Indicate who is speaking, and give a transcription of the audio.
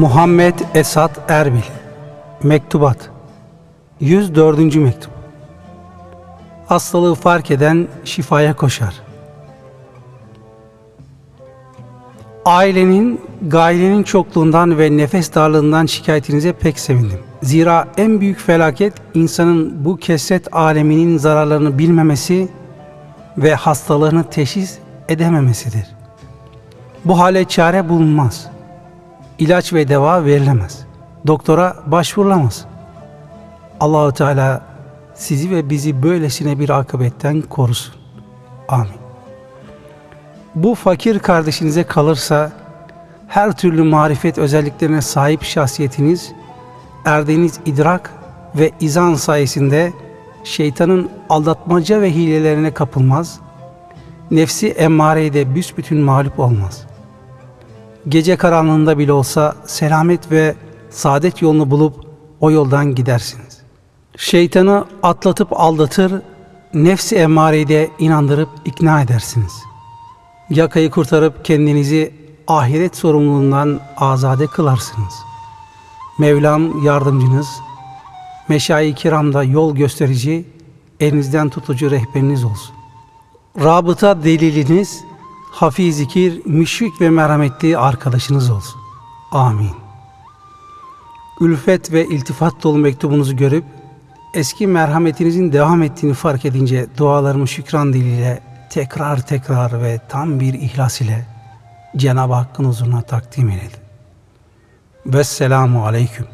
Speaker 1: Muhammed Esat Erbil Mektubat 104. Mektup Hastalığı fark eden şifaya koşar. Ailenin, gailenin çokluğundan ve nefes darlığından şikayetinize pek sevindim. Zira en büyük felaket insanın bu kesret aleminin zararlarını bilmemesi ve hastalarını teşhis edememesidir. Bu hale çare bulunmaz. İlaç ve deva verilemez. Doktora başvurulamaz. Allahu Teala sizi ve bizi böylesine bir akıbetten korusun. Amin. Bu fakir kardeşinize kalırsa her türlü marifet özelliklerine sahip şahsiyetiniz, erdiğiniz idrak ve izan sayesinde şeytanın aldatmaca ve hilelerine kapılmaz, nefsi emmareye de büsbütün mağlup olmaz. Gece karanlığında bile olsa selamet ve saadet yolunu bulup o yoldan gidersiniz. Şeytanı atlatıp aldatır, nefsi emmareyi de inandırıp ikna edersiniz. Yakayı kurtarıp kendinizi ahiret sorumluluğundan azade kılarsınız. Mevlam yardımcınız, meşayi kiramda yol gösterici, elinizden tutucu rehberiniz olsun. Rabıta deliliniz, hafi zikir, müşfik ve merhametli arkadaşınız olsun. Amin. Ülfet ve iltifat dolu mektubunuzu görüp, eski merhametinizin devam ettiğini fark edince dualarımı şükran diliyle tekrar tekrar ve tam bir ihlas ile Cenab-ı Hakk'ın huzuruna takdim eyledim. Vesselamu aleyküm.